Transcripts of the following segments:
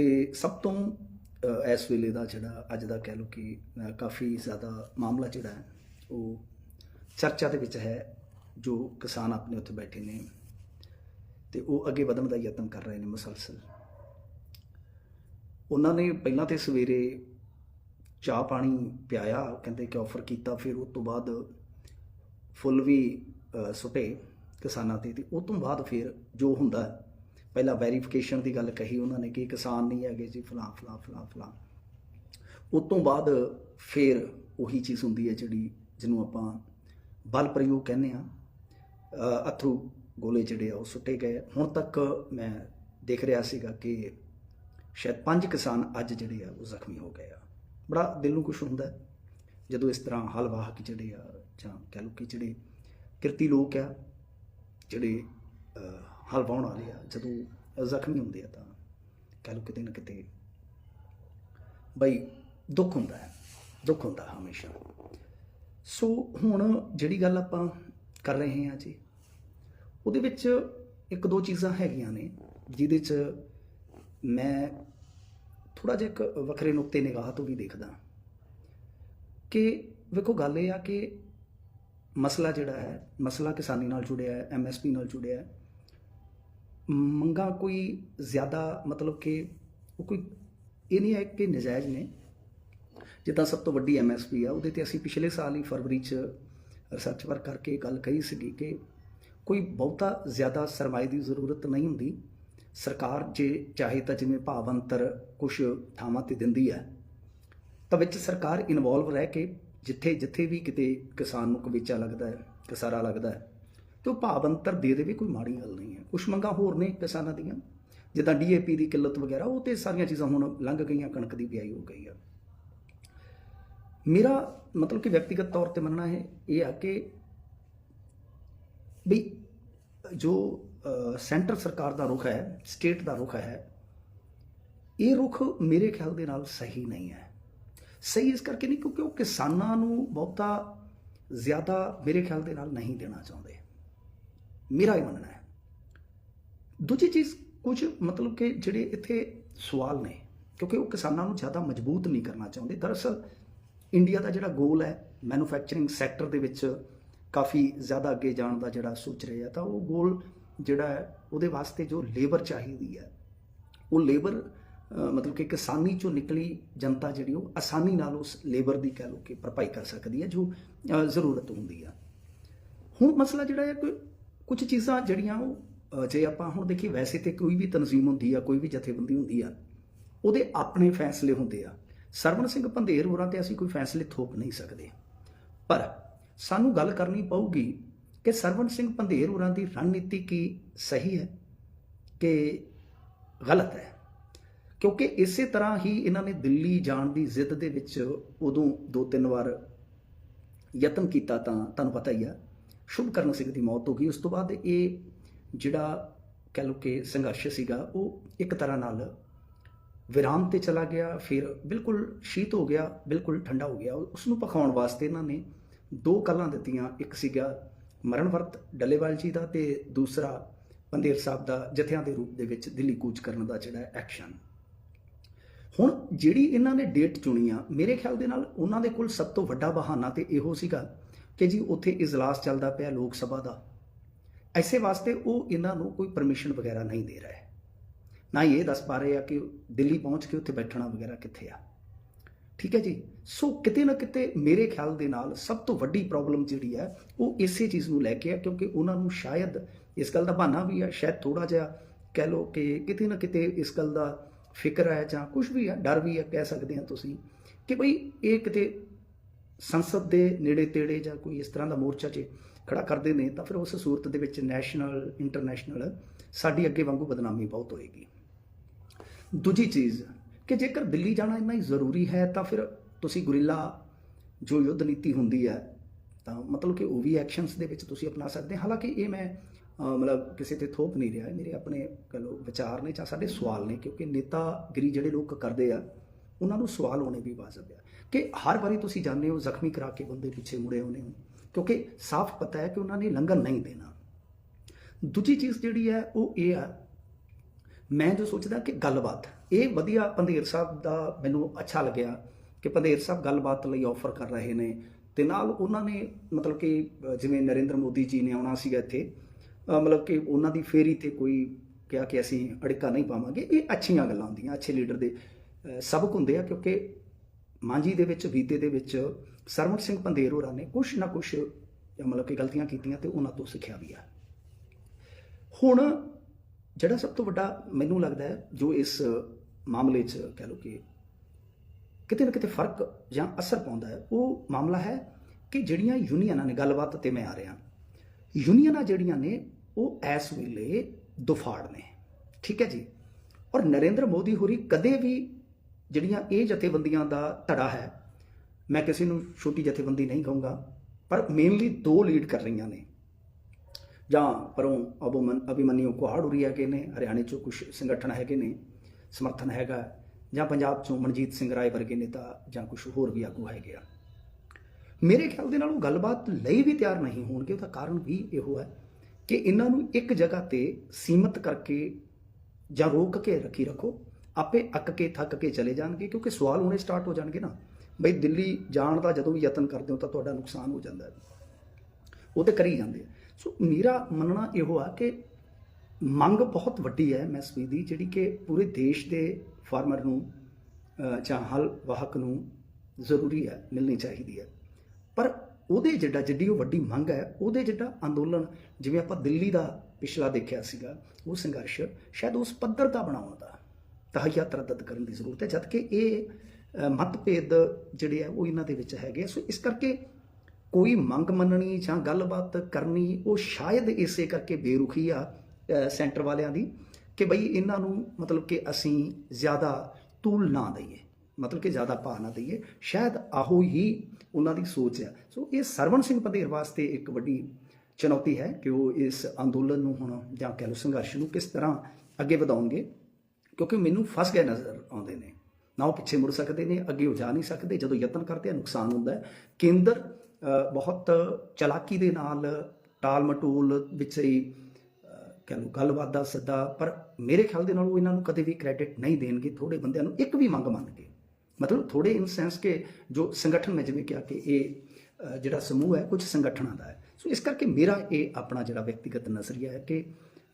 ਤੇ ਸਭ ਤੋਂ ਇਸ ਵੇਲੇ ਦਾ ਜਿਹੜਾ ਅੱਜ ਦਾ ਕਹਿ ਲਓ ਕਿ ਕਾਫੀ ਜ਼ਿਆਦਾ ਮਾਮਲਾ ਜਿਹੜਾ ਹੈ ਉਹ ਚਰਚਾ ਦੇ ਵਿੱਚ ਹੈ ਜੋ ਕਿਸਾਨ ਆਪਣੇ ਉੱਥੇ ਬੈਠੇ ਨੇ ਤੇ ਉਹ ਅੱਗੇ ਵਧਣ ਦਾ ਯਤਨ ਕਰ ਰਹੇ ਨੇ ਮੁਸਲਸਲ। ਉਹਨਾਂ ਨੇ ਪਹਿਲਾਂ ਤੇ ਸਵੇਰੇ ਚਾਹ ਪਾਣੀ ਪਿਆਇਆ ਕਹਿੰਦੇ ਕਿ ਆਫਰ ਕੀਤਾ ਫਿਰ ਉਸ ਤੋਂ ਬਾਅਦ ਫੁੱਲ ਵੀ ਅ, ਸੁੱਟੇ ਕਿਸਾਨਾਂ ਤੇ ਤੇ ਉਸ ਤੋਂ ਬਾਅਦ ਫਿਰ ਜੋ ਹੁੰਦਾ ਪਹਿਲਾਂ ਵੈਰੀਫਿਕੇਸ਼ਨ ਦੀ ਗੱਲ ਕਹੀ ਉਹਨਾਂ ਨੇ ਕਿ ਕਿਸਾਨ ਨਹੀਂ ਹੈਗੇ ਜੀ ਫਲਾਂ ਫਲਾਂ ਫਲਾ ਫਲਾ ਉਸ ਤੋਂ ਬਾਅਦ ਫਿਰ ਉਹੀ ਚੀਜ਼ ਹੁੰਦੀ ਹੈ ਜਿਹੜੀ ਜਿਹਨੂੰ ਆਪਾਂ ਬਲ ਪ੍ਰਯੋਗ ਕਹਿੰਦੇ ਆ ਅਥਰੂ ਗੋਲੇ ਜਿਹੜੇ ਆ ਉਹ ਸੁੱਟੇ ਗਏ। ਹੁਣ ਤੱਕ ਮੈਂ ਦੇਖ ਰਿਹਾ ਸੀਗਾ ਕਿ ਸ਼ਾਇਦ ਪੰਜ ਕਿਸਾਨ ਅੱਜ ਜਿਹੜੇ ਆ ਉਹ ਜ਼ਖਮੀ ਹੋ ਗਏ ਆ। ਬੜਾ ਦਿਲ ਨੂੰ ਕੁਛ ਹੁੰਦਾ ਜਦੋਂ ਇਸ ਤਰ੍ਹਾਂ ਹਲਵਾਹਕ ਜਿਹੜੇ ਆ ਜਾਂ ਕਹਿ ਲਓ ਕਿ ਜਿਹੜੇ ਕਿਰਤੀ ਲੋਕ ਆ, ਜਿਹੜੇ ਹਲ ਵਾਹੁਣ ਵਾਲੇ ਆ। ਜਦੋਂ ਜ਼ਖਮੀ ਹੁੰਦੇ ਆ ਤਾਂ ਕਹਿ ਲਓ ਕਿਤੇ ਨਾ ਕਿਤੇ ਬਈ ਦੁੱਖ ਹੁੰਦਾ ਹੈ। ਦੁੱਖ ਹੁੰਦਾ ਹਮੇਸ਼ਾ। ਸੋ ਹੁਣ ਜਿਹੜੀ ਗੱਲ ਆਪਾਂ ਕਰ ਰਹੇ ਹਾਂ ਜੀ, ਉਹਦੇ ਵਿੱਚ ਇੱਕ ਦੋ ਚੀਜ਼ਾਂ ਹੈਗੀਆਂ ਨੇ, ਜਿਹਦੇ 'ਚ ਮੈਂ ਥੋੜਾ ਜਿਹਾ ਇੱਕ ਵੱਖਰੇ ਨੁਕਤੇ ਨਿਗਾਹ ਤੋਂ ਵੀ ਦੇਖਦਾ। ਕਿ ਵੇਖੋ, ਗੱਲ ਇਹ ਆ ਕਿ ਮਸਲਾ ਜਿਹੜਾ ਹੈ, ਮਸਲਾ ਕਿਸਾਨੀ ਨਾਲ ਜੁੜਿਆ ਹੈ ਐਮਐਸਪੀ ਨਾਲ ਜੁੜਿਆ ਹੈ ਮੰਗਾ ਕੋਈ ਜ਼ਿਆਦਾ ਮਤਲਬ ਕਿ ਉਹ ਕੋਈ, ਇਹ ਨਹੀਂ ਹੈ ਕਿ ਨਜਾਇਜ਼ ਨੇ। ਜਿੱਦਾਂ ਸਭ ਤੋਂ ਵੱਡੀ ਐਮਐਸਪੀ ਆ, ਉਹਦੇ ਤੇ ਅਸੀਂ ਪਿਛਲੇ ਸਾਲ ਹੀ ਫਰਵਰੀ 'ਚ ਰਿਸਰਚ ਵਰਕ ਕਰਕੇ ਗੱਲ ਕਹੀ ਸੀਗੀ ਕਿ ਕੋਈ ਬਹੁਤਾ ਜ਼ਿਆਦਾ ਸਰਮਾਏ ਦੀ ਜ਼ਰੂਰਤ ਨਹੀਂ ਹੁੰਦੀ। ਸਰਕਾਰ ਜੇ ਚਾਹੇ ਤਾਂ ਜਿਵੇਂ ਭਾਵ ਅੰਤਰ ਕੁਝ ਥਾਵਾਂ ਤੇ ਦਿੰਦੀ ਹੈ, ਤਾਂ ਵਿੱਚ ਸਰਕਾਰ ਇਨਵੋਲਵ ਰਹਿ ਕੇ ਜਿੱਥੇ ਜਿੱਥੇ ਵੀ ਕਿਤੇ ਕਿਸਾਨ ਨੂੰ ਕਵੀਚਾ ਲੱਗਦਾ ਹੈ, ਕਿਸਾਰਾ ਲੱਗਦਾ ਹੈ, ਤੇ ਉਹ ਭਾਵ ਅੰਤਰ ਦੇ ਦੇਵੇ ਕੋਈ ਮਾੜੀ ਗੱਲ ਨਹੀਂ। ਹੈ ਕੁਛ ਮੰਗਾਂ ਹੋਰ ਨੇ ਕਿਸਾਨਾਂ ਦੀਆਂ। ਜਿੱਦਾਂ ਡੀਏਪੀ ਦੀ ਕਿੱਲਤ ਵਗੈਰਾ, ਉਹ ਤੇ ਸਾਰੀਆਂ ਚੀਜ਼ਾਂ ਹੁਣ ਲੰਘ ਗਈਆਂ, ਕਣਕ ਦੀ ਬਿਆਈ ਹੋ ਗਈ ਆ। ਮੇਰਾ ਮਤਲਬ ਕਿ ਵਿਅਕਤੀਗਤ ਤੌਰ ਤੇ ਮੰਨਣਾ ਹੈ ਇਹ ਆ ਕਿ ਵੀ ਜੋ ਸੈਂਟਰ ਸਰਕਾਰ ਦਾ ਰੁਖ ਹੈ, ਸਟੇਟ ਦਾ ਰੁਖ ਹੈ, ਇਹ ਰੁਖ ਮੇਰੇ ਖਿਆਲ ਦੇ ਨਾਲ ਸਹੀ ਨਹੀਂ ਹੈ। ਸਹੀ ਇਸ ਕਰਕੇ ਨਹੀਂ ਕਿਉਂਕਿ ਉਹ ਕਿਸਾਨਾਂ ਨੂੰ ਬਹੁਤਾ ਜ਼ਿਆਦਾ ਮੇਰੇ ਖਿਆਲ ਦੇ ਨਾਲ ਨਹੀਂ ਦੇਣਾ ਚਾਹੁੰਦੇ। ਮੇਰਾ ਇਹ ਮੰਨਣਾ ਹੈ। ਦੂਜੀ ਚੀਜ਼ ਕੁਝ ਮਤਲਬ ਕਿ ਜਿਹੜੇ ਇੱਥੇ ਸਵਾਲ ਨੇ, ਕਿਉਂਕਿ ਉਹ ਕਿਸਾਨਾਂ ਨੂੰ ਜ਼ਿਆਦਾ ਮਜ਼ਬੂਤ ਨਹੀਂ ਕਰਨਾ ਚਾਹੁੰਦੇ। ਦਰਅਸਲ ਇੰਡੀਆ ਦਾ ਜਿਹੜਾ ਗੋਲ ਹੈ ਮੈਨੂਫੈਕਚਰਿੰਗ ਸੈਕਟਰ ਦੇ ਵਿੱਚ ਕਾਫੀ ਜ਼ਿਆਦਾ ਅੱਗੇ ਜਾਣ ਦਾ ਜਿਹੜਾ ਸੋਚ ਰਹੇ ਆ, ਤਾਂ ਉਹ ਗੋਲ ਜਿਹੜਾ ਹੈ, ਉਹਦੇ ਵਾਸਤੇ ਜੋ ਲੇਬਰ ਚਾਹੀਦੀ ਹੈ, ਉਹ ਲੇਬਰ ਮਤਲਬ ਕਿ ਕਿਸਾਨੀ ਚੋਂ ਨਿਕਲੀ ਜਨਤਾ ਜਿਹੜੀ ਉਹ ਆਸਾਨੀ ਨਾਲ ਉਸ ਲੇਬਰ ਦੀ ਕਹਿ ਲਓ ਕਿ ਭਰਪਾਈ ਕਰ ਸਕਦੀ ਹੈ, ਜੋ ਜ਼ਰੂਰਤ ਹੁੰਦੀ ਆ। ਹੁਣ ਮਸਲਾ ਜਿਹੜਾ ਹੈ ਕਿ ਕੁਝ ਚੀਜ਼ਾਂ ਜਿਹੜੀਆਂ ਉਹ ਜੇ ਆਪਾਂ ਹੁਣ ਦੇਖੀਏ ਵੈਸੇ ਤੇ ਕੋਈ ਵੀ ਤਨਜ਼ੀਮ ਹੁੰਦੀ ਆ, ਕੋਈ ਵੀ ਜਥੇਬੰਦੀ ਹੁੰਦੀ ਆ, ਉਹਦੇ ਆਪਣੇ ਫੈਸਲੇ ਹੁੰਦੇ ਆ। ਸਰਵਣ ਸਿੰਘ ਪੰਧੇਰ ਹੋਰਾਂ ਤੇ ਅਸੀਂ ਕੋਈ ਫੈਸਲੇ ਥੋਪ ਨਹੀਂ ਸਕਦੇ। ਪਰ ਸਾਨੂੰ ਗੱਲ ਕਰਨੀ ਪਊਗੀ ਕਿ ਸਰਵਣ ਸਿੰਘ ਪੰਧੇਰ ਹੋਰਾਂ ਦੀ ਰਣਨੀਤੀ ਕੀ ਸਹੀ ਹੈ ਕਿ ਗਲਤ ਹੈ? ਕਿਉਂਕਿ ਇਸੇ ਤਰ੍ਹਾਂ ਹੀ ਇਹਨਾਂ ਨੇ ਦਿੱਲੀ ਜਾਣ ਦੀ ਜ਼ਿੱਦ ਦੇ ਵਿੱਚ ਉਦੋਂ ਦੋ ਤਿੰਨ ਵਾਰ ਯਤਨ ਕੀਤਾ ਤਾਂ ਤੁਹਾਨੂੰ ਪਤਾ ਹੀ ਆ, ਸ਼ੁਭਕਰਨ ਸਿੰਘ ਦੀ ਮੌਤ ਹੋ ਗਈ। ਉਸ ਤੋਂ ਬਾਅਦ ਇਹ ਜਿਹੜਾ ਕਹਿ ਲਓ ਕਿ ਸੰਘਰਸ਼ ਸੀਗਾ, ਉਹ ਇੱਕ ਤਰ੍ਹਾਂ ਨਾਲ ਵਿਰਾਮ ਤੇ ਚਲਾ ਗਿਆ, ਫਿਰ ਬਿਲਕੁਲ ਸ਼ੀਤ ਹੋ ਗਿਆ, ਬਿਲਕੁਲ ਠੰਡਾ ਹੋ ਗਿਆ। ਉਸ ਨੂੰ ਪਖਾਉਣ ਵਾਸਤੇ ਇਹਨਾਂ ਨੇ ਦੋ ਕਲਾਂ ਦਿੱਤੀਆਂ। ਇੱਕ ਸੀਗਾ ਮਰਨ ਵਰਤ ਡੱਲੇਵਾਲ ਜੀ ਦਾ ਤੇ ਦੂਸਰਾ ਪੰਦੇਰ ਸਾਹਿਬ ਦਾ ਜਥਿਆਂ ਦੇ ਰੂਪ ਦੇ ਵਿੱਚ ਦਿੱਲੀ ਕੂਚ ਕਰਨ ਦਾ ਜਿਹੜਾ ਐਕਸ਼ਨ। ਹੁਣ ਜਿਹੜੀ ਇਹਨਾਂ ਨੇ ਡੇਟ ਚੁਣੀ ਆ ਮੇਰੇ ਖਿਆਲ ਦੇ ਨਾਲ ਉਹਨਾਂ ਦੇ ਕੋਲ ਸਭ ਤੋਂ ਵੱਡਾ ਬਹਾਨਾ ਤੇ ਇਹੋ ਸੀਗਾ ਕਿ ਜੀ ਉੱਥੇ ਇਜਲਾਸ ਚੱਲਦਾ ਪਿਆ ਲੋਕ ਸਭਾ ਦਾ। ਐਸੇ ਵਾਸਤੇ ਉਹ ਇਹਨਾਂ ਨੂੰ ਕੋਈ ਪਰਮਿਸ਼ਨ ਵਗੈਰਾ ਨਹੀਂ ਦੇ ਰਿਹਾ ਨਾ ਹੀ ਇਹ ਦੱਸ ਪਾ ਰਹੇ ਆ ਕਿ ਦਿੱਲੀ ਪਹੁੰਚ ਕੇ ਉੱਥੇ ਬੈਠਣਾ ਵਗੈਰਾ ਕਿੱਥੇ ਆ। ਠੀਕ ਹੈ ਜੀ? ਸੋ ਕਿਤੇ ਨਾ ਕਿਤੇ ਮੇਰੇ ਖਿਆਲ ਦੇ ਨਾਲ ਸਭ ਤੋਂ ਵੱਡੀ ਪ੍ਰੋਬਲਮ ਜਿਹੜੀ ਹੈ, ਉਹ ਇਸੇ ਚੀਜ਼ ਨੂੰ ਲੈ ਕੇ ਆ, ਕਿਉਂਕਿ ਉਹਨਾਂ ਨੂੰ ਸ਼ਾਇਦ ਇਸ ਗੱਲ ਦਾ ਬਹਾਨਾ ਵੀ ਆ, ਸ਼ਾਇਦ ਥੋੜਾ ਜਿਹਾ ਕਹਿ ਲਓ ਕਿ ਕਿਤੇ ਨਾ ਕਿਤੇ ਇਸ ਗੱਲ ਦਾ ਫਿਕਰ ਹੈ ਜਾਂ ਕੁਝ ਵੀ ਹੈ ਡਰ ਵੀ ਹੈ ਕਹਿ ਸਕਦੇ ਆ ਤੁਸੀਂ, ਕਿ ਭਈ ਇਹ ਕਿਤੇ ਸੰਸਦ ਦੇ ਨੇੜੇ ਤੇੜੇ ਜਾਂ ਕੋਈ ਇਸ ਤਰ੍ਹਾਂ ਦਾ ਮੋਰਚਾ 'ਚ ਖੜਾ ਕਰਦੇ ਨੇ, ਤਾਂ ਫਿਰ ਉਸ ਸੂਰਤ ਦੇ ਵਿੱਚ ਨੈਸ਼ਨਲ ਇੰਟਰਨੈਸ਼ਨਲ ਸਾਡੀ ਅੱਗੇ ਵਾਂਗੂ ਬਦਨਾਮੀ ਬਹੁਤ ਹੋਏਗੀ। ਦੂਜੀ ਚੀਜ਼ ਕਿ ਜੇਕਰ ਦਿੱਲੀ ਜਾਣਾ ਇੰਨਾ ਹੀ ਜ਼ਰੂਰੀ ਹੈ, ਤਾਂ ਫਿਰ ਤੁਸੀਂ ਗੁਰਿੱਲਾ ਜੋ ਯੁੱਧ ਨੀਤੀ ਹੁੰਦੀ ਹੈ, ਤਾਂ ਮਤਲਬ ਕਿ ਉਹ ਵੀ ਐਕਸ਼ਨਸ ਦੇ ਵਿੱਚ ਤੁਸੀਂ ਅਪਣਾ ਸਕਦੇ ਹਾਲਾਂਕਿ ਇਹ ਮੈਂ ਮਤਲਬ ਕਿਸੇ ਤੇ ਥੋਪ ਨਹੀਂ ਰਿਹਾ ਮੇਰੇ ਆਪਣੇ ਕਹ ਲਓ ਵਿਚਾਰ ਨੇ ਜਾਂ ਸਾਡੇ ਸਵਾਲ ਨੇ, ਕਿਉਂਕਿ ਨੇਤਾਗਿਰੀ ਜਿਹੜੇ ਲੋਕ ਕਰਦੇ ਆ, ਉਹਨਾਂ ਨੂੰ ਸਵਾਲ ਹੋਣੇ ਵੀ ਵਾਜਬ ਆ। ਕਿ ਹਰ ਵਾਰੀ ਤੁਸੀਂ ਜਾਂਦੇ ਹੋ ਜ਼ਖਮੀ ਕਰਾ ਕੇ ਬੰਦੇ ਪਿੱਛੇ ਮੁੜੇ ਹੋਣੇ ਹੋ। ਕਿਉਂਕਿ ਸਾਫ਼ ਪਤਾ ਹੈ ਕਿ ਉਹਨਾਂ ਨੇ ਲੰਘਣ ਨਹੀਂ ਦੇਣਾ। ਦੂਜੀ ਚੀਜ਼ ਜਿਹੜੀ ਹੈ, ਉਹ ਇਹ ਆ ਮੈਂ ਜੋ ਸੋਚਦਾ ਕਿ ਗੱਲਬਾਤ, ਇਹ ਵਧੀਆ ਪੰਧੇਰ ਸਾਹਿਬ ਦਾ ਮੈਨੂੰ ਅੱਛਾ ਲੱਗਿਆ ਕਿ ਪੰਧੇਰ ਸਾਹਿਬ ਗੱਲਬਾਤ ਲਈ ਆਫਰ ਕਰ ਰਹੇ ਨੇ। ਤੇ ਨਾਲ ਉਹਨਾਂ ਨੇ ਮਤਲਬ ਕਿ ਜਿਵੇਂ ਨਰਿੰਦਰ ਮੋਦੀ ਜੀ ਨੇ ਆਉਣਾ ਸੀਗਾ ਇੱਥੇ ਮਤਲਬ ਕਿ ਉਹਨਾਂ ਦੀ ਫੇਰੀ ਤੇ ਕੋਈ ਕਿਹਾ ਕਿ ਅਸੀਂ ਅੜਿੱਕਾ ਨਹੀਂ ਪਾਵਾਂਗੇ। ਇਹ ਅੱਛੀਆਂ ਗੱਲਾਂ ਹੁੰਦੀਆਂ, ਅੱਛੇ ਲੀਡਰ ਦੇ ਸਬਕ ਹੁੰਦੇ ਆ ਕਿਉਂਕਿ ਮਾਂਜੀ ਦੇ ਵਿੱਚ, ਬੀਤੇ ਦੇ ਵਿੱਚ ਸਰਵਣ ਸਿੰਘ ਪੰਦੇਰ ਹੋਰਾਂ ਨੇ ਕੁਛ ਨਾ ਕੁਛ ਮਤਲਬ ਕਿ ਗਲਤੀਆਂ ਕੀਤੀਆਂ ਤੇ ਉਹਨਾਂ ਤੋਂ ਸਿੱਖਿਆ ਵੀ ਆ। ਹੁਣ ਜਿਹੜਾ ਸਭ ਤੋਂ ਵੱਡਾ ਮੈਨੂੰ ਲੱਗਦਾ ਹੈ, ਜੋ ਇਸ ਮਾਮਲੇ 'ਚ ਕਹਿ ਲਓ ਕਿ ਕਿਤੇ ਨਾ ਕਿਤੇ ਫ਼ਰਕ ਜਾਂ ਅਸਰ ਪਾਉਂਦਾ ਹੈ, ਉਹ ਮਾਮਲਾ ਹੈ ਕਿ ਜਿਹੜੀਆਂ ਯੂਨੀਅਨਾਂ ਨੇ, ਗੱਲਬਾਤ ਤੇ ਮੈਂ ਆ ਰਿਹਾ, ਯੂਨੀਅਨਾਂ ਜਿਹੜੀਆਂ ਨੇ, ਉਹ ਇਸ ਵੇਲੇ ਦੁਫਾੜ ਨੇ। ਠੀਕ ਹੈ ਜੀ? ਔਰ ਨਰਿੰਦਰ ਮੋਦੀ ਹੋਰੀ ਕਦੇ ਵੀ ਜਿਹੜੀਆਂ ਇਹ ਜਥੇਬੰਦੀਆਂ ਦਾ ਧੜਾ ਹੈ, ਮੈਂ ਕਿਸੇ ਨੂੰ ਛੋਟੀ ਜਥੇਬੰਦੀ ਨਹੀਂ ਕਹੂੰਗਾ, ਪਰ ਮੇਨਲੀ ਦੋ ਲੀਡ ਕਰ ਰਹੀਆਂ ਨੇ। ਜਾਂ ਪਰੋਂ ਅਬੂਮਨ ਅਭਿਮਨਿਊ ਕੁਹਾੜ ਉਰੀ ਹੈਗੇ ਨੇ, ਹਰਿਆਣੇ ਚੋਂ ਕੁਝ ਸੰਗਠਨ ਹੈਗੇ ਨੇ, ਸਮਰਥਨ ਹੈਗਾ, ਜਾਂ ਪੰਜਾਬ ਚੋਂ ਮਨਜੀਤ ਸਿੰਘ ਰਾਏ ਵਰਗੇ ਨੇਤਾ, ਜਾਂ ਕੁਝ ਹੋਰ ਵੀ ਆਗੂ ਹੈਗੇ ਆ। ਮੇਰੇ ਖਿਆਲ ਦੇ ਨਾਲ ਉਹ ਗੱਲਬਾਤ ਲਈ ਵੀ ਤਿਆਰ ਨਹੀਂ ਹੋਣਗੇ, ਉਹਦਾ ਕਾਰਨ ਵੀ ਇਹੋ ਹੈ ਕਿ ਇਹਨਾਂ ਨੂੰ ਇੱਕ ਜਗ੍ਹਾ ਤੇ ਸੀਮਤ ਕਰਕੇ ਜਾਂ ਰੋਕ ਕੇ ਰੱਖੀ ਰੱਖੋ। ਆਪੇ ਅੱਕ ਕੇ, ਥੱਕ ਕੇ ਚਲੇ ਜਾਣਗੇ, ਕਿਉਂਕਿ ਸਵਾਲ ਹੋਣੇ ਸਟਾਰਟ ਹੋ ਜਾਣਗੇ ਨਾ। ਬਈ ਦਿੱਲੀ ਜਾਣ ਦਾ ਜਦੋਂ ਵੀ ਯਤਨ ਕਰਦੇ ਹੋ ਤਾਂ ਤੁਹਾਡਾ ਨੁਕਸਾਨ ਹੋ ਜਾਂਦਾ ਹੈ। ਉਹ ਤੇ ਕਰੀ ਜਾਂਦੇ ਆ। ਸੋ ਮੇਰਾ ਮੰਨਣਾ ਇਹੋ ਆ ਕਿ ਮੰਗ ਬਹੁਤ ਵੱਡੀ ਹੈ ਐਮਐਸਪੀ ਦੀ, ਜਿਹੜੀ ਕਿ ਪੂਰੇ ਦੇਸ਼ ਦੇ ਫਾਰਮਰ ਨੂੰ ਜਾਂ ਹਲ ਵਾਹਕ ਨੂੰ ਜ਼ਰੂਰੀ ਹੈ, ਮਿਲਣੀ ਚਾਹੀਦੀ ਹੈ। ਪਰ ਉਹਦੇ ਜਿਹੜਾ ਜਿੱਡੀ ਉਹ ਵੱਡੀ ਮੰਗ ਹੈ, ਉਹਦੇ ਜਿਹੜਾ ਅੰਦੋਲਨ, ਜਿਵੇਂ ਆਪਾਂ ਦਿੱਲੀ ਦਾ ਪਿਛਲਾ ਦੇਖਿਆ ਸੀਗਾ, ਉਹ ਸੰਘਰਸ਼, ਸ਼ਾਇਦ ਉਸ ਪੱਧਰ ਦਾ ਬਣਾਉਣ ਦਾ। ਤਹਈਆ ਤਰਦਦ ਕਰਨ ਦੀ ਜ਼ਰੂਰਤ ਹੈ ਜਦਕਿ ਇਹ ਮਤਭੇਦ ਜਿਹੜੇ ਆ, ਉਹ ਇਹਨਾਂ ਦੇ ਵਿੱਚ ਹੈਗੇ ਆ। ਸੋ ਇਸ ਕਰਕੇ ਕੋਈ ਮੰਗ ਮੰਨਣੀ ਜਾਂ ਗੱਲਬਾਤ ਕਰਨੀ, ਉਹ ਸ਼ਾਇਦ ਇਸੇ ਕਰਕੇ ਬੇਰੁਖੀ ਆ ਸੈਂਟਰ ਵਾਲਿਆਂ ਦੀ ਕਿ ਬਈ ਇਹਨਾਂ ਨੂੰ ਮਤਲਬ ਕਿ ਅਸੀਂ ਜ਼ਿਆਦਾ ਤੂਲ ਨਾ ਦਈਏ, ਮਤਲਬ ਕਿ ਜ਼ਿਆਦਾ ਭਾਅ ਨਾ ਦਈਏ। ਸ਼ਾਇਦ ਆਹੋ ਹੀ ਉਹਨਾਂ ਦੀ ਸੋਚ ਆ। ਸੋ ਇਹ ਸਰਵਣ ਸਿੰਘ ਪੰਧੇਰ ਵਾਸਤੇ ਇੱਕ ਵੱਡੀ ਚੁਣੌਤੀ ਹੈ ਕਿ ਉਹ ਇਸ ਅੰਦੋਲਨ ਨੂੰ ਹੁਣ ਜਾਂ ਕਹਿ ਲਓ ਸੰਘਰਸ਼ ਨੂੰ ਕਿਸ ਤਰ੍ਹਾਂ ਅੱਗੇ ਵਧਾਉਣਗੇ। ਕਿਉਂਕਿ ਮੈਨੂੰ ਫਸ ਗਏ ਨਜ਼ਰ ਆਉਂਦੇ ਨੇ। ਨਾ ਉਹ ਪਿੱਛੇ ਮੁੜ ਸਕਦੇ ਨੇ ਅੱਗੇ ਉਹ ਜਾ ਨਹੀਂ ਸਕਦੇ। ਜਦੋਂ ਯਤਨ ਕਰਦੇ ਆ ਨੁਕਸਾਨ ਹੁੰਦਾ ਹੈ। ਕੇਂਦਰ ਬਹੁਤ ਚਲਾਕੀ ਦੇ ਨਾਲ ਟਾਲ ਮਟੋਲ ਵਿੱਚ ਹੀ ਅ, ਕਹਿ ਲਓ ਗੱਲਬਾਤ ਦਾ ਸੱਦਾ ਪਰ ਮੇਰੇ ਖਿਆਲ ਦੇ ਨਾਲ ਉਹ ਇਹਨਾਂ ਨੂੰ ਕਦੇ ਵੀ ਕ੍ਰੈਡਿਟ ਨਹੀਂ ਦੇਣਗੇ। ਥੋੜੇ ਬੰਦਿਆਂ ਨੂੰ ਇੱਕ ਵੀ ਮੰਗ ਮੰਨਗੇ ਮਤਲਬ ਥੋੜੇ ਇਨ ਸੈਂਸ ਕਿ ਜੋ ਸੰਗਠਨ ਮੈਂ ਜਿਵੇਂ ਕਿਹਾ ਕਿ ਇਹ ਜਿਹੜਾ ਸਮੂਹ ਹੈ ਕੁਝ ਸੰਗਠਨਾਂ ਦਾ ਹੈ। ਸੋ ਇਸ ਕਰਕੇ ਮੇਰਾ ਇਹ ਆਪਣਾ ਜਿਹੜਾ ਵਿਅਕਤੀਗਤ ਨਜ਼ਰੀਆ ਹੈ ਕਿ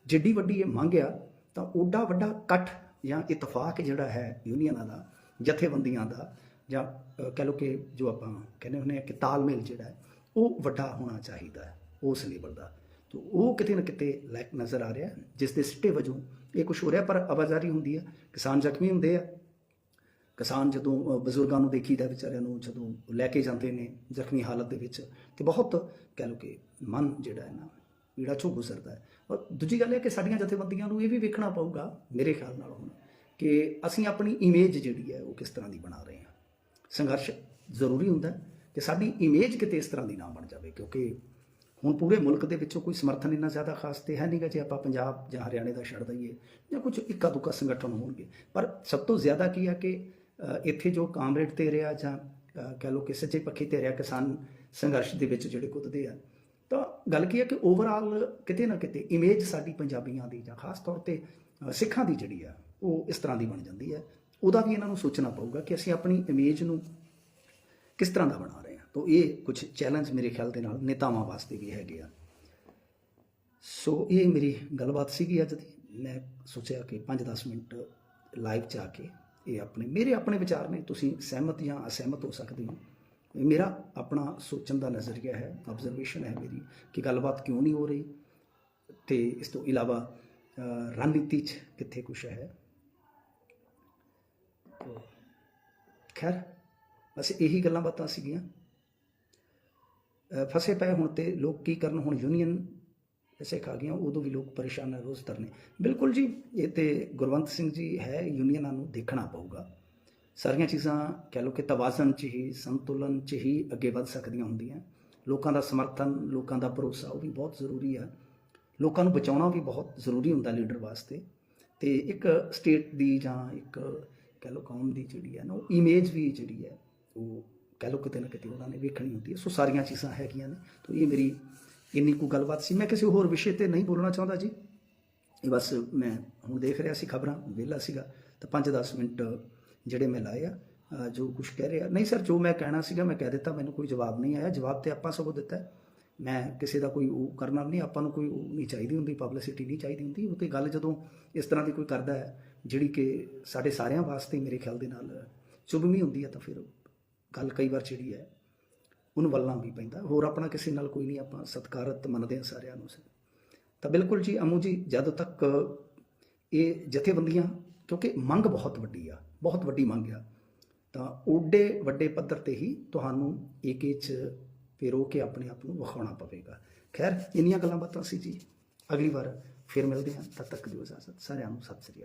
ਜਿੱਡੀ ਵੱਡੀ ਇਹ ਮੰਗ ਆ ਤਾਂ ਓਡਾ ਵੱਡਾ ਇਕੱਠ ਜਾਂ ਇਤਫਾਕ ਜਿਹੜਾ ਹੈ ਯੂਨੀਅਨਾਂ ਦਾ ਜਥੇਬੰਦੀਆਂ ਦਾ ਜਾਂ ਅ, ਕਹਿ ਲਓ ਕਿ ਜੋ ਆਪਾਂ ਕਹਿੰਦੇ ਹੁੰਦੇ ਆ ਕਿ ਤਾਲਮੇਲ ਜਿਹੜਾ ਹੈ ਉਹ ਵੱਡਾ ਹੋਣਾ ਚਾਹੀਦਾ ਹੈ ਉਸ ਲੈਵਲ ਦਾ। ਤੋ ਉਹ ਕਿਤੇ ਨਾ ਕਿਤੇ ਲੈਕ ਨਜ਼ਰ ਆ ਰਿਹਾ ਜਿਸ ਦੇ ਸਿੱਟੇ ਵਜੋਂ ਇਹ ਕੁਝ ਹੋ ਰਿਹਾ ਪਰ ਆਵਾਜ਼ਾਰੀ ਹੁੰਦੀ ਹੈ। ਕਿਸਾਨ ਜ਼ਖਮੀ ਹੁੰਦੇ ਆ। ਕਿਸਾਨ ਜਦੋਂ ਬਜ਼ੁਰਗਾਂ ਨੂੰ ਦੇਖੀਦਾ ਵਿਚਾਰਿਆਂ ਨੂੰ ਜਦੋਂ ਲੈ ਕੇ ਜਾਂਦੇ ਨੇ ਜ਼ਖਮੀ ਹਾਲਤ ਦੇ ਵਿੱਚ ਤੇ ਬਹੁਤ ਕਹਿ ਲਓ ਕਿ ਮਨ ਜਿਹੜਾ ਹੈ ਨਾ ਪੀੜਾ ਚੋਂ ਗੁਜ਼ਰਦਾ ਹੈ। ਔਰ ਦੂਜੀ ਗੱਲ ਇਹ ਕਿ ਸਾਡੀਆਂ ਜਥੇਬੰਦੀਆਂ ਨੂੰ ਇਹ ਵੀ ਵੇਖਣਾ ਪਊਗਾ ਮੇਰੇ ਖਿਆਲ ਨਾਲ ਹੁਣ ਕਿ ਅਸੀਂ ਆਪਣੀ ਇਮੇਜ ਜਿਹੜੀ ਹੈ ਉਹ ਕਿਸ ਤਰ੍ਹਾਂ ਦੀ ਬਣਾ ਰਹੇ ਹਾਂ। ਸੰਘਰਸ਼ ਜ਼ਰੂਰੀ ਹੁੰਦਾ ਹੈ ਕਿ ਸਾਡੀ ਇਮੇਜ ਕਿਤੇ ਇਸ ਤਰ੍ਹਾਂ ਦੀ ਨਾ ਬਣ ਜਾਵੇ ਕਿਉਂਕਿ ਹੁਣ ਪੂਰੇ ਮੁਲਕ ਦੇ ਵਿੱਚੋਂ ਕੋਈ ਸਮਰਥਨ ਇੰਨਾ ਜ਼ਿਆਦਾ ਖਾਸ ਤੇ ਹੈ ਨਹੀਂਗਾ ਜੇ ਆਪਾਂ ਪੰਜਾਬ ਜਾਂ ਹਰਿਆਣੇ ਦਾ ਛੱਡ ਦਈਏ ਜਾਂ ਕੁਝ ਇੱਕਾ ਦੁੱਕਾ ਸੰਗਠਨ ਹੋਣਗੇ। ਪਰ ਸਭ ਤੋਂ ਜ਼ਿਆਦਾ ਕੀ ਆ ਕਿ ਇੱਥੇ ਜੋ ਕਾਮਰੇਡ ਤੇ ਰਿਹਾ ਜਾਂ ਅ, ਕਹਿ ਲਓ ਕਿ ਸੱਚੇ ਪੱਖੀ ਤੇ ਰਿਹਾ ਕਿਸਾਨ ਸੰਘਰਸ਼ ਦੇ ਵਿੱਚ ਜਿਹੜੇ ਕੁੱਦਦੇ ਆ ਤਾਂ ਗੱਲ ਕੀ ਹੈ ਕਿ ਓਵਰਆਲ ਕਿਤੇ ਨਾ ਕਿਤੇ ਇਮੇਜ ਸਾਡੀ ਪੰਜਾਬੀਆਂ ਦੀ ਜਾਂ ਖਾਸ ਤੌਰ ਤੇ ਸਿੱਖਾਂ ਦੀ ਜਿਹੜੀ ਆ, ਉਹ ਇਸ ਤਰ੍ਹਾਂ ਦੀ ਬਣ ਜਾਂਦੀ ਹੈ। ਉਹਦਾ ਵੀ ਇਹਨਾਂ ਨੂੰ ਸੋਚਣਾ ਪਊਗਾ ਕਿ ਅਸੀਂ ਆਪਣੀ ਇਮੇਜ ਨੂੰ ਕਿਸ ਤਰ੍ਹਾਂ ਦਾ ਬਣਾ ਰਹੇ ਹਾਂ। ਤਾਂ ਇਹ ਕੁਝ ਚੈਲੰਜ ਮੇਰੇ ਖਿਆਲ ਦੇ ਨਾਲ ਨੇਤਾਵਾਂ ਵਾਸਤੇ ਵੀ ਹੈਗੇ ਆ। ਸੋ ਇਹ ਮੇਰੀ ਗੱਲਬਾਤ ਸੀਗੀ ਅੱਜ ਦੀ। ਮੈਂ ਸੋਚਿਆ ਕਿ 5-10 ਮਿੰਟ ਲਾਈਵ 'ਚ ਆ ਕੇ ਇਹ ਆਪਣੇ, ਮੇਰੇ ਆਪਣੇ ਵਿਚਾਰ ਨੇ। ਤੁਸੀਂ ਸਹਿਮਤ ਜਾਂ ਅਸਹਿਮਤ ਹੋ ਸਕਦੇ ਹੋ। ਮੇਰਾ ਆਪਣਾ ਸੋਚਣ ਦਾ ਨਜ਼ਰੀਆ ਹੈ ਆਬਜ਼ਰਵੇਸ਼ਨ ਹੈ ਮੇਰੀ ਕਿ ਗੱਲਬਾਤ ਕਿਉਂ ਨਹੀਂ ਹੋ ਰਹੀ ਤੇ ਇਸ ਤੋਂ ਇਲਾਵਾ ਰਣਨੀਤੀ 'ਚ ਕਿੱਥੇ ਕੁਛ ਹੈ। ਖੈਰ, ਬਸ ਇਹੀ ਗੱਲਾਂ ਬਾਤਾਂ ਸੀਗੀਆਂ। ਫਸੇ ਪਏ ਹੁਣ ਤੇ ਲੋਕ ਕੀ ਕਰਨ, ਹੁਣ ਯੂਨੀਅਨ ਐਸੇ ਖਾ ਗਈਆਂ, ਉਦੋਂ ਵੀ ਲੋਕ ਪਰੇਸ਼ਾਨ ਹੈ ਰੋਜ਼ ਧਰਨੇ। ਬਿਲਕੁਲ ਜੀ, ਇਹ ਤੇ ਗੁਰਵੰਤ ਸਿੰਘ ਜੀ ਹੈ ਯੂਨੀਅਨਾਂ ਨੂੰ ਦੇਖਣਾ ਪਊਗਾ। ਸਾਰੀਆਂ ਚੀਜ਼ਾਂ ਕਹਿ ਲਓ ਕਿ ਤਵਾਜ਼ਨ 'ਚ ਹੀ, ਸੰਤੁਲਨ 'ਚ ਹੀ ਅੱਗੇ ਵੱਧ ਸਕਦੀਆਂ ਹੁੰਦੀਆਂ। ਲੋਕਾਂ ਦਾ ਸਮਰਥਨ, ਲੋਕਾਂ ਦਾ ਭਰੋਸਾ ਉਹ ਵੀ ਬਹੁਤ ਜ਼ਰੂਰੀ ਆ। ਲੋਕਾਂ ਨੂੰ ਬਚਾਉਣਾ ਵੀ ਬਹੁਤ ਜ਼ਰੂਰੀ ਹੁੰਦਾ ਲੀਡਰ ਵਾਸਤੇ। ਤੇ ਇੱਕ ਸਟੇਟ ਦੀ ਜਾਂ ਇੱਕ ਕਹਿ ਲਓ ਕੌਮ ਦੀ ਜਿਹੜੀ ਹੈ ਨਾ, ਉਹ ਇਮੇਜ ਵੀ ਜਿਹੜੀ ਹੈ ਉਹ ਕਹਿ ਲਓ ਕਿਤੇ ਨਾ ਕਿਤੇ ਉਹਨਾਂ ਨੇ ਵੇਖਣੀ ਹੁੰਦੀ ਹੈ ਸੋ ਸਾਰੀਆਂ ਚੀਜ਼ਾਂ ਹੈਗੀਆਂ ਨੇ। ਤਾਂ ਇਹ ਮੇਰੀ ਇੰਨੀ ਕੁ ਗੱਲਬਾਤ ਸੀ। ਮੈਂ ਕਿਸੇ ਹੋਰ ਵਿਸ਼ੇ ਤੇ ਨਹੀਂ ਬੋਲਣਾ ਚਾਹੁੰਦਾ ਜੀ। ਇਹ ਬਸ ਮੈਂ ਹੁਣ ਦੇਖ ਰਿਹਾ ਸੀ ਖਬਰਾਂ, ਵਿਹਲਾ ਸੀਗਾ। ਤਾਂ 5-10 ਮਿੰਟ ਜਿਹੜੇ ਮੈਂ ਲਾਏ ਆ ਜੋ ਕੁਝ ਕਹਿ ਰਿਹਾ। ਨਹੀਂ ਸਰ, ਜੋ ਮੈਂ ਕਹਿਣਾ ਸੀਗਾ, ਮੈਂ ਕਹਿ ਦਿੱਤਾ, ਮੈਨੂੰ ਕੋਈ ਜਵਾਬ ਨਹੀਂ ਆਇਆ। ਜਵਾਬ ਤੇ ਆਪਾਂ ਸਗੋਂ ਦਿੱਤਾ। ਮੈਂ ਕਿਸੇ ਦਾ ਕੋਈ ਉਹ ਕਰਨਾ ਨਹੀਂ, ਆਪਾਂ ਨੂੰ ਕੋਈ ਉਹ ਨਹੀਂ ਚਾਹੀਦੀ ਹੁੰਦੀ ਪਬਲਿਸਿਟੀ ਨਹੀਂ ਚਾਹੀਦੀ ਹੁੰਦੀ। ਉਹ ਤੇ ਗੱਲ ਜਦੋਂ ਇਸ ਤਰ੍ਹਾਂ ਦੀ ਕੋਈ ਕਰਦਾ ਹੈ, ਜਿਹੜੀ ਕਿ ਸਾਡੇ ਸਾਰਿਆਂ ਵਾਸਤੇ ਮੇਰੇ ਖਿਆਲ ਦੇ ਨਾਲ ਚੁਭਵੀਂ ਹੁੰਦੀ ਹੈ, ਤਾਂ ਫਿਰ ਗੱਲ ਕਈ ਵਾਰ ਜਿਹੜੀ ਹੈ, ਉਹਨੂੰ ਵੱਲਣਾ ਵੀ ਪੈਂਦਾ। ਹੋਰ ਆਪਣਾ ਕਿਸੇ ਨਾਲ ਕੋਈ ਨਹੀਂ, ਆਪਾਂ ਸਤਿਕਾਰਤ ਮੰਨਦੇ ਹਾਂ ਸਾਰਿਆਂ ਨੂੰ। ਤਾਂ ਬਿਲਕੁਲ ਜੀ, ਅਮੂ ਜੀ, ਜਦੋਂ ਤੱਕ ਇਹ ਜਥੇਬੰਦੀਆਂ, ਕਿਉਂਕਿ ਮੰਗ ਬਹੁਤ ਵੱਡੀ ਆ ਬਹੁਤ ਵੱਡੀ ਮੰਗ ਆ। ਤਾਂ ਓਡੇ ਵੱਡੇ ਪੱਧਰ ਤੇ ਹੀ ਤੁਹਾਨੂੰ ਏਕੇ ਚ ਪੇਰੋ ਕੇ ਆਪਣੇ ਆਪ ਨੂੰ ਵਿਖਾਉਣਾ ਪਵੇਗਾ। ਖੈਰ, ਇੰਨੀਆਂ ਗੱਲਾਂ ਬਾਤਾਂ ਸੀ ਜੀ। ਅਗਲੀ ਵਾਰ ਫਿਰ ਮਿਲਦੇ ਹਾਂ। ਤਦ ਤੱਕ ਦਿਓ ਇਜਾਜ਼ਤ। ਸਾਰਿਆਂ ਨੂੰ ਸਤਿ ਸ੍ਰੀ ਅਕਾਲ।